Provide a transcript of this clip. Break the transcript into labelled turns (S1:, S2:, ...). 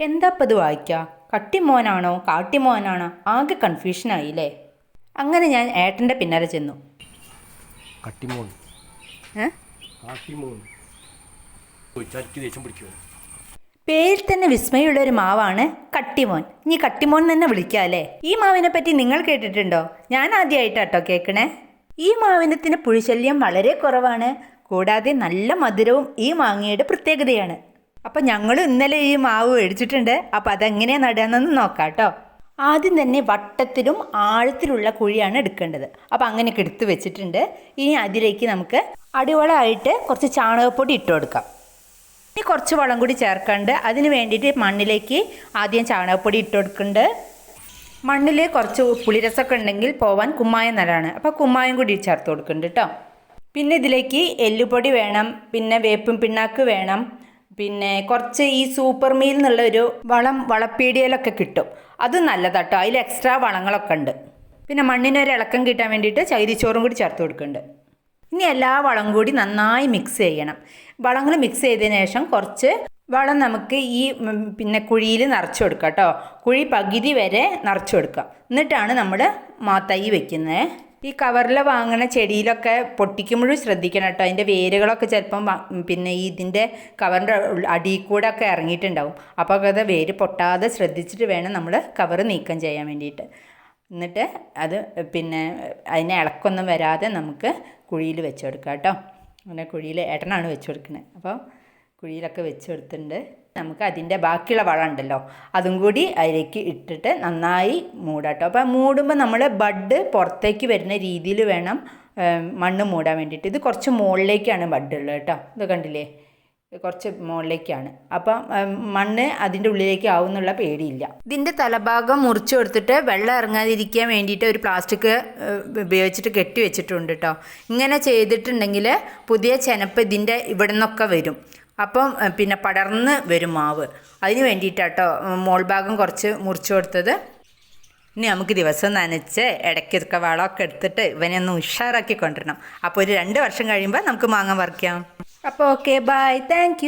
S1: എന്താ ഇപ്പം ഇത് വായിക്കുക കട്ടിമോനാണോ? കാട്ടിമോനാണോ? ആകെ കൺഫ്യൂഷനായില്ലേ അങ്ങനെ ഞാൻ ഏട്ടന്റെ പിന്നാലെ ചെന്നു.
S2: കട്ടിമോൻ.
S1: പേരിൽ തന്നെ വിസ്മയുള്ള ഒരു മാവാണ് കട്ടിമോൻ. ഇനി കട്ടിമോൻ തന്നെ വിളിക്കാല്ലേ ഈ മാവിനെ പറ്റി നിങ്ങൾ കേട്ടിട്ടുണ്ടോ? ഞാൻ ആദ്യമായിട്ടാട്ടോ കേൾക്കണേ ഈ മാവിനത്തിന് പുഴിശല്യം വളരെ കുറവാണ്. കൂടാതെ നല്ല മധുരവും ഈ മാങ്ങയുടെ പ്രത്യേകതയാണ്. അപ്പം ഞങ്ങൾ ഇന്നലെ ഈ മാവ് മേടിച്ചിട്ടുണ്ട്. അപ്പോൾ അതെങ്ങനെയാണ് നടുകയെന്നൊന്ന് നോക്കാം കേട്ടോ ആദ്യം തന്നെ വട്ടത്തിലും ആഴത്തിലുള്ള കുഴിയാണ് എടുക്കേണ്ടത്. അപ്പൊ അങ്ങനെയൊക്കെ എടുത്തു വെച്ചിട്ടുണ്ട്. ഇനി അതിലേക്ക് നമുക്ക് അടിവളമായിട്ട് കുറച്ച് ചാണകപ്പൊടി ഇട്ട് കൊടുക്കാം. ഇനി കുറച്ച് വളം കൂടി ചേർക്കാണ്ട് അതിന് വേണ്ടിയിട്ട് മണ്ണിലേക്ക് ആദ്യം ചാണകപ്പൊടി ഇട്ട് കൊടുക്കുന്നുണ്ട്. മണ്ണിൽ കുറച്ച് പുളിരസമൊക്കെ ഉണ്ടെങ്കിൽ പോവാൻ കുമ്മായം നല്ലതാണ്. അപ്പോൾ കുമ്മായം കൂടി ചേർത്ത് കൊടുക്കുന്നുണ്ട് കേട്ടോ. പിന്നെ ഇതിലേക്ക് എല്ലുപൊടി വേണം. പിന്നെ വേപ്പും പിണ്ണാക്ക് വേണം. പിന്നെ കുറച്ച് ഈ സൂപ്പർ മീൽ എന്നുള്ള ഒരു വളം വളപ്പീടിയയിലൊക്കെ കിട്ടും. അത് നല്ലതാട്ടോ അതിൽ എക്സ്ട്രാ വളങ്ങളൊക്കെ ഉണ്ട്. പിന്നെ മണ്ണിനൊരു ഇളക്കം കിട്ടാൻ വേണ്ടിയിട്ട് ചൈതിച്ചോറും കൂടി ചേർത്ത് കൊടുക്കുന്നുണ്ട്. ഇനി എല്ലാ വളം കൂടി നന്നായി മിക്സ് ചെയ്യണം. വളങ്ങൾ മിക്സ് ചെയ്തതിന് ശേഷം കുറച്ച് വളം നമുക്ക് ഈ പിന്നെ കുഴിയിൽ നിറച്ചു കൊടുക്കാം കേട്ടോ കുഴി പകുതി വരെ നിറച്ചു കൊടുക്കാം. എന്നിട്ടാണ് നമ്മൾ മാത്തൈ വെക്കുന്നത്. ഈ കവറിൽ വാങ്ങുന്ന ചെടിയിലൊക്കെ പൊട്ടിക്കുമ്പോഴും ശ്രദ്ധിക്കണം കേട്ടോ അതിന്റെ വേരുകളൊക്കെ ചിലപ്പം പിന്നെ ഇതിന്റെ കവറിന്റെ അടിയിൽ കൂടെ ഒക്കെ ഇറങ്ങിയിട്ടുണ്ടാവും. അപ്പോൾ അത് വേര് പൊട്ടാതെ ശ്രദ്ധിച്ചിട്ട് വേണം നമ്മൾ കവർ നീക്കം ചെയ്യാൻ വേണ്ടിയിട്ട്. എന്നിട്ട് അത് പിന്നെ അതിനെ ഇളക്കൊന്നും വരാതെ നമുക്ക് കുഴിയിൽ വെച്ച് കൊടുക്കാം കേട്ടോ അങ്ങനെ കുഴിയിൽ ഏട്ടനാണ് വെച്ച് കൊടുക്കുന്നത് അപ്പോൾ കുഴിയിലൊക്കെ വെച്ച് കൊടുത്തിട്ടുണ്ട്. നമുക്ക് അതിന്റെ ബാക്കിയുള്ള വളം ഉണ്ടല്ലോ അതും കൂടി അതിലേക്ക് ഇട്ടിട്ട് നന്നായി മൂടാട്ടോ. അപ്പോൾ മൂടുമ്പോൾ നമ്മൾ ബഡ് പുറത്തേക്ക് വരുന്ന രീതിയിൽ വേണം മണ്ണ് മൂടാൻ വേണ്ടിയിട്ട്. ഇത് കുറച്ച് മുകളിലേക്കാണ് ബഡ് ഉള്ളത് കേട്ടോ. ഇത് കണ്ടില്ലേ? കുറച്ച് മുകളിലേക്കാണ്. അപ്പം മണ്ണ് അതിന്റെ ഉള്ളിലേക്ക് ആവുന്നുള്ള പേടിയില്ല. ഇതിന്റെ തലഭാഗം മുറിച്ചു കൊടുത്തിട്ട് വെള്ളം ഇറങ്ങാതിരിക്കാൻ വേണ്ടിയിട്ട് ഒരു പ്ലാസ്റ്റിക് ഉപയോഗിച്ചിട്ട് കെട്ടി വെച്ചിട്ടുണ്ട് കേട്ടോ. ഇങ്ങനെ ചെയ്തിട്ടുണ്ടെങ്കിൽ പുതിയ ചെനപ്പ് ഇതിന്റെ ഇവിടെ നിന്നൊക്കെ വരും. അപ്പം പിന്നെ പടർന്ന് വരും മാവ്. അതിന് വേണ്ടിയിട്ടാട്ടോ മോൾ ഭാഗം കുറച്ച് മുറിച്ച് കൊടുത്തത്. ഇനി നമുക്ക് ദിവസം നനച്ച് ഇടയ്ക്കൊക്കെ വളമൊക്കെ എടുത്തിട്ട് ഇവനെ ഒന്ന് ഉഷാറാക്കി കൊണ്ടുവരണം അപ്പോൾ ഒരു രണ്ട് വർഷം കഴിയുമ്പോൾ നമുക്ക് മാങ്ങ പറിക്കാം. അപ്പോൾ ഓക്കെ ബൈ താങ്ക്